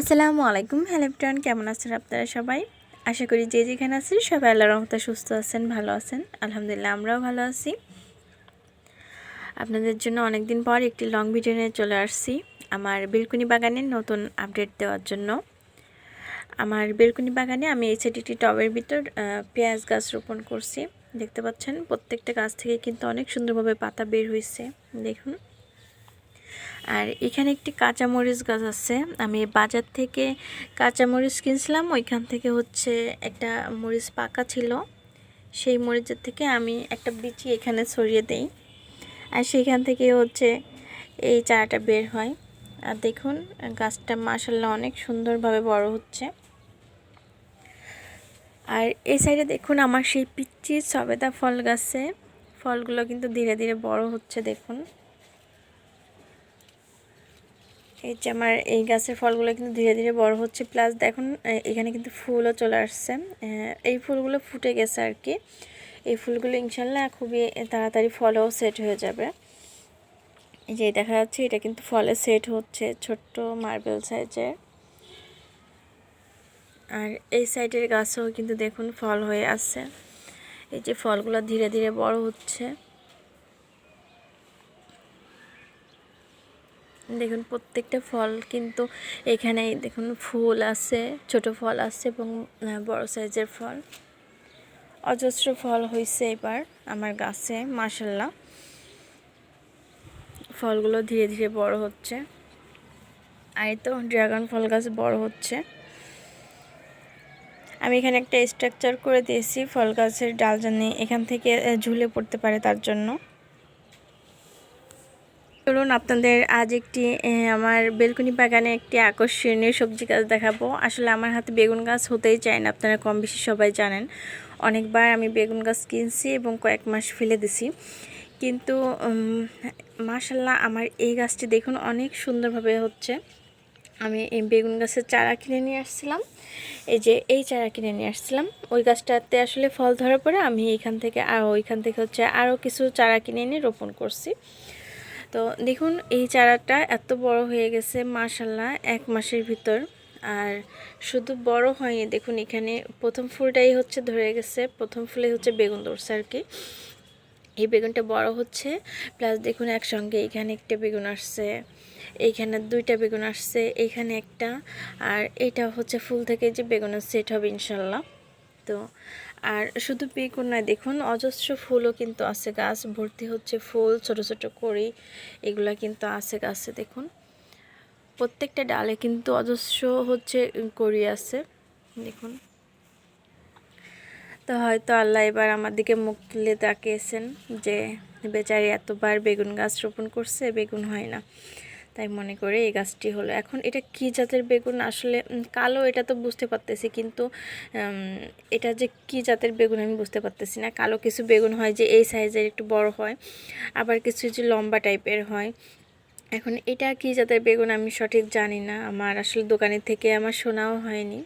আসসালামু আলাইকুম। Hello friend কেমন আছেন আপনারা সবাই? আশা করি যে যেখানে আছেন সবাই আল্লাহর রহমতে সুস্থ আছেন, ভালো আছেন। আলহামদুলিল্লাহ আমরাও ভালো আছি। আপনাদের জন্য অনেক দিন পর একটি লং ভিডিও নিয়ে চলে আসছি আমার বেলকুনি বাগানের নতুন আপডেট দেওয়ার জন্য। আমার বেলকুনি বাগানে আমি এই সাইড একটি টবের ভিতর পেঁয়াজ গাছ রোপণ করছি। দেখতে পাচ্ছেন, প্রত্যেকটা গাছ থেকে কিন্তু অনেক সুন্দরভাবে পাতা বের হয়েছে। দেখুন। আর এখানে একটি কাঁচামরিচ গাছ আছে। আমি বাজার থেকে কাঁচামরিচ কিনছিলাম, ওইখান থেকে হচ্ছে একটা মরিচ পাকা ছিল। সেই মরিচের থেকে আমি একটা বিচি এখানে ছড়িয়ে দেই। আর সেইখান থেকে হচ্ছে এই চারাটা বের হয়। আর দেখুন, গাছটা মাসাল্লাহ অনেক সুন্দরভাবে বড় হচ্ছে। আর এই সাইডে দেখুন, আমার সেই পিচ্ছি সবেদা ফল গাছে। ফলগুলো কিন্তু ধীরে ধীরে বড় হচ্ছে, দেখুন। এই যে আমার এই গাছের ফলগুলো কিন্তু ধীরে ধীরে বড় হচ্ছে প্লাস দেখুন এখানে কিন্তু ফুলও চলে আসছে। এই ফুলগুলো ফুটে গেছে আর কি। এই ফুলগুলো ইনশাল্লাহ খুবই তাড়াতাড়ি ফলেও সেট হয়ে যাবে। এই যে দেখা যাচ্ছে এটা কিন্তু ফলে সেট হচ্ছে ছোট্ট মার্বেল সাইজের আর এই সাইডের গাছও কিন্তু দেখুন ফল হয়ে আছে এই যে ফলগুলো ধীরে ধীরে বড় হচ্ছে। দেখুন, প্রত্যেকটা ফল কিন্তু এখানে দেখুন, ফুল আছে, ছোট ফল আছে এবং বড় সাইজের ফল। অজস্র ফল হয়েছে এবার আমার গাছে মাসাল্লাহ ফলগুলো ধীরে ধীরে বড় হচ্ছে। আর তো ড্রাগন ফল গাছ বড় হচ্ছে। আমি এখানে একটা স্ট্রাকচার করে দিয়েছি, ফল গাছের ডাল জানি এখান থেকে ঝুলে পড়তে পারে তার জন্য। চলুন আপনাদের আজ একটি আমার বেলকুনি বাগানে একটি আকর্ষণীয় সবজি গাছ দেখাবো। আসলে আমার হাতে বেগুন গাছ হতেই চায় না, আপনারা কম বেশি সবাই জানেন। অনেকবার আমি বেগুন গাছ কিনছি এবং কয়েক মাস ফেলে দিছি। কিন্তু মাশাল্লাহ আমার এই গাছটি দেখুন অনেক সুন্দরভাবে হচ্ছে। আমি এই বেগুন গাছের চারা কিনে নিয়ে আসছিলাম। এই যে এই চারা কিনে নিয়ে আসছিলাম। ওই গাছটাতে আসলে ফল ধরার পরে আমি এখান থেকে আর ওইখান থেকে হচ্ছে আরও কিছু চারা কিনে নিয়ে রোপণ করছি। তো দেখুন, এই চারাটা এত বড় হয়ে গেছে মাশাল্লাহ এক মাসের ভিতর। আর শুধু বড় হয়নি, দেখুন এখানে প্রথম ফুলটাই হচ্ছে ধরে গেছে, প্রথম ফুলে হচ্ছে বেগুন ধরছে আর কি। এই বেগুনটা বড় হচ্ছে, প্লাস দেখুন একসঙ্গে এখানে একটা বেগুন আসছে, এইখানে দুইটা বেগুন আসছে, এইখানে একটা, আর এটা হচ্ছে ফুল থেকে যে বেগুনের সেট হবে ইনশাল্লাহ তো। আর শুধু বেগুন নয়, দেখুন, অজস্র ফুলও কিন্তু আছে গাছ। ভর্তি হচ্ছে ফুল, ছোট ছোট করি এগুলা কিন্তু আছে গাছে, দেখুন। প্রত্যেকটা ডালে কিন্তু অজস্র হচ্ছে করি আছে, দেখুন। তো হয়তো আল্লাহ এবার আমার দিকে মুখ তুলে তাকিয়েছেন যে, বেচারি এতবার বেগুন গাছ রোপণ করছে, বেগুন হয় না। তাই মনে করে এই গাছটি হলো। এখন এটা কি জাতের বেগুন? আসলে কালো এটা তো বুঝতে পারতেছি, কিন্তু এটা যে কি জাতের বেগুন আমি বুঝতে পারতেছি না। কালো কিছু বেগুন হয় যে এই সাইজের একটু বড় হয়, আবার কিছু যে লম্বা টাইপের হয়। এখন এটা কি জাতের বেগুন আমি সঠিক জানি না। আমার আসলে দোকানের থেকে আমার শোনাও হয়নি।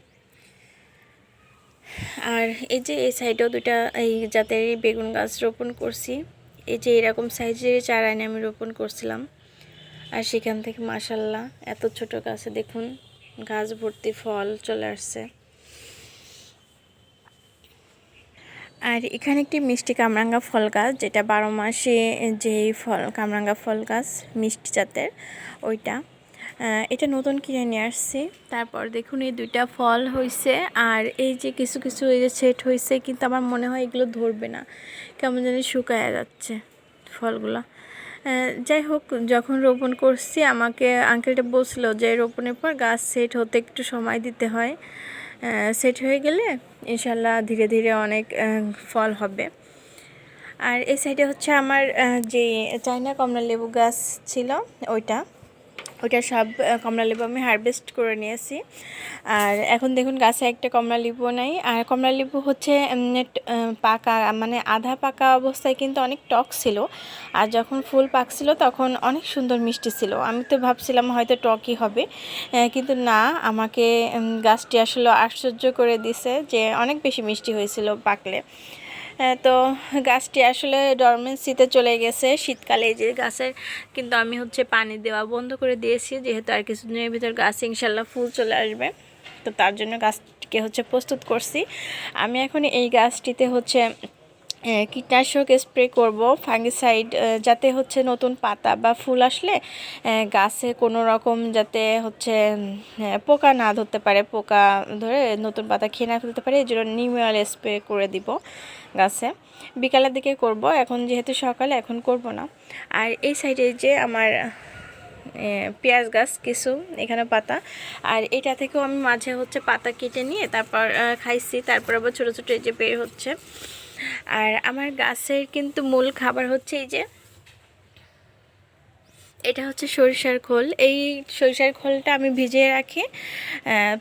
আর এই যে এই সাইডেও দুটা এই জাতের বেগুন গাছ রোপণ করছি। এই যে এরকম সাইজের চারা এনে আমি রোপণ করছিলাম। আর সেখান থেকে মাসাল্লাহ এত ছোট গাছে দেখুন, গাছ ভর্তি ফল চলে আসছে। আর এখানে একটি মিষ্টি কামরাঙ্গা ফল গাছ, যেটা বারো মাসে যেই ফল, কামরাঙ্গা ফল গাছ, মিষ্টি জাতের ওইটা। এটা নতুন কিনে নিয়ে আসছি। তারপর দেখুন, এই দুইটা ফল হয়েছে আর এই যে কিছু কিছু এই যে সেট হয়েছে কিন্তু আমার মনে হয় এগুলো ধরবে না। কেমন জানি শুকায় যাচ্ছে ফলগুলো। যাই হোক, যখন রোপণ করছি, আমাকে আঙ্কেলটা বলছিল যে, রোপণের পর গাছ সেট হতে একটু সময় দিতে হয়। সেট হয়ে গেলে ইনশাল্লাহ ধীরে ধীরে অনেক ফল হবে। আর এই সাইডে হচ্ছে আমার যে চাইনা কমলা লেবু গাছ ছিল, ওইটা। ওইটা সব কমলা লেবু আমি হারভেস্ট করে নিয়েছি। আর এখন দেখুন গাছে একটা কমলা লেবু নাই। আর কমলা লেবু হচ্ছে পাকা মানে আধা পাকা অবস্থায় কিন্তু অনেক টক ছিল। আর যখন ফুল পাকছিল তখন অনেক সুন্দর মিষ্টি ছিল। আমি তো ভাবছিলাম হয়তো টকই হবে। কিন্তু না, আমাকে গাছটি আসলে আশ্চর্য করে দিছে যে অনেক বেশি মিষ্টি হয়েছিল পাকলে। তো গাছটি আসলে ডরমেন্সিতে চলে গেছে। শীতকালে যে গাছের কিন্তু আমি হচ্ছে পানি দেওয়া বন্ধ করে দিয়েছি। যেহেতু আর কিছুদিনের ভিতর গাছ ইনশাল্লাহ ফুল চলে আসবে, তো তার জন্য গাছটিকে হচ্ছে প্রস্তুত করছি। আমি এখন এই গাছটিতে হচ্ছে কীটনাশক স্প্রে করব ফাঙ্গিসাইড যাতে হচ্ছে নতুন পাতা বা ফুল আসলে গাছে কোনো রকম যাতে হচ্ছে পোকা না ধরতে পারে, পোকা ধরে নতুন পাতা খেয়ে না ফেলতে পারে, এই জন্য নিম অয়েল স্প্রে করে দিব গাছে। বিকালের দিকে করব, এখন যেহেতু সকালে, এখন করব না। আর এই সাইডে যে আমার পেঁয়াজ গাছ, কিছু, এখানে পাতা, আর এটা থেকেও আমি মাঝে হচ্ছে পাতা কেটে নিয়ে তারপর খাইছি, তারপর আবার ছোটো ছোটো এই যে বের হচ্ছে আর আমার গাছের কিন্তু মূল খাবার হচ্ছে এই যে, এটা হচ্ছে সরিষার খোল। এই সরিষার খোলটা আমি ভিজিয়ে রাখি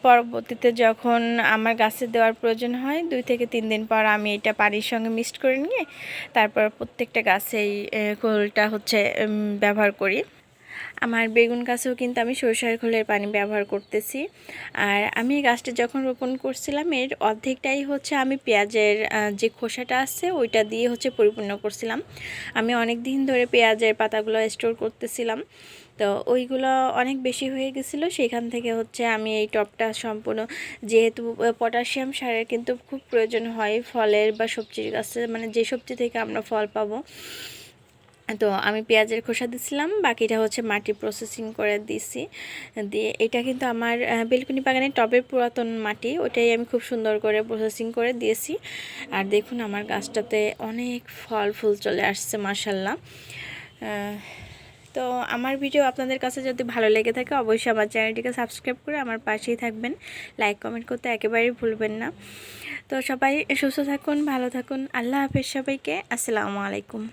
পরবর্তীতে যখন আমার গাছে দেওয়ার প্রয়োজন হয়, দুই থেকে তিন দিন পর আমি এটা পানির সঙ্গে মিক্সড করে নিয়ে, তারপর প্রত্যেকটা গাছে এই খোলটা হচ্ছে ব্যবহার করি। আমার বেগুন গাছেও কিন্তু আমি সরিষার খোলের পানি ব্যবহার করতেছি। আর আমি গাছটা যখন রোপণ করছিলাম, এর অর্ধেকটাই হচ্ছে আমি পেঁয়াজের যে খোসাটা আছে, ওইটা দিয়ে হচ্ছে পরিপূর্ণ করছিলাম। আমি অনেক দিন ধরে পেঁয়াজের পাতাগুলো স্টোর করতেছিলাম। তো ওইগুলো অনেক বেশি হয়ে গেছিল, সেখান থেকে হচ্ছে আমি এই টবটা সম্পূর্ণ, যেহেতু পটাশিয়াম সারের কিন্তু খুব প্রয়োজন হয় ফলের বা সবজির গাছে মানে যে সবজি থেকে আমরা ফল পাবো তো আমি পেঁয়াজের খোসা দিছিলাম, বাকিটা হচ্ছে মাটি প্রসেসিং করে দিছি। দিয়ে এটা কিন্তু আমার বেলকুনি বাগানের টবের পুরাতন মাটি, ওটাই আমি খুব সুন্দর করে প্রসেসিং করে দিয়েছি। আর দেখুন আমার গাছটাতে অনেক ফল, ফুল চলে আসছে মাসাল্লাহ তো আমার ভিডিও আপনাদের কাছে যদি ভালো লেগে থাকে, অবশ্যই আমার চ্যানেলটিকে সাবস্ক্রাইব করে আমার পাশেই থাকবেন। লাইক, কমেন্ট করতে একেবারেই ভুলবেন না। তো সবাই সুস্থ থাকুন, ভালো থাকুন। আল্লাহ হাফেজ সবাইকে। আসসালামু আলাইকুম।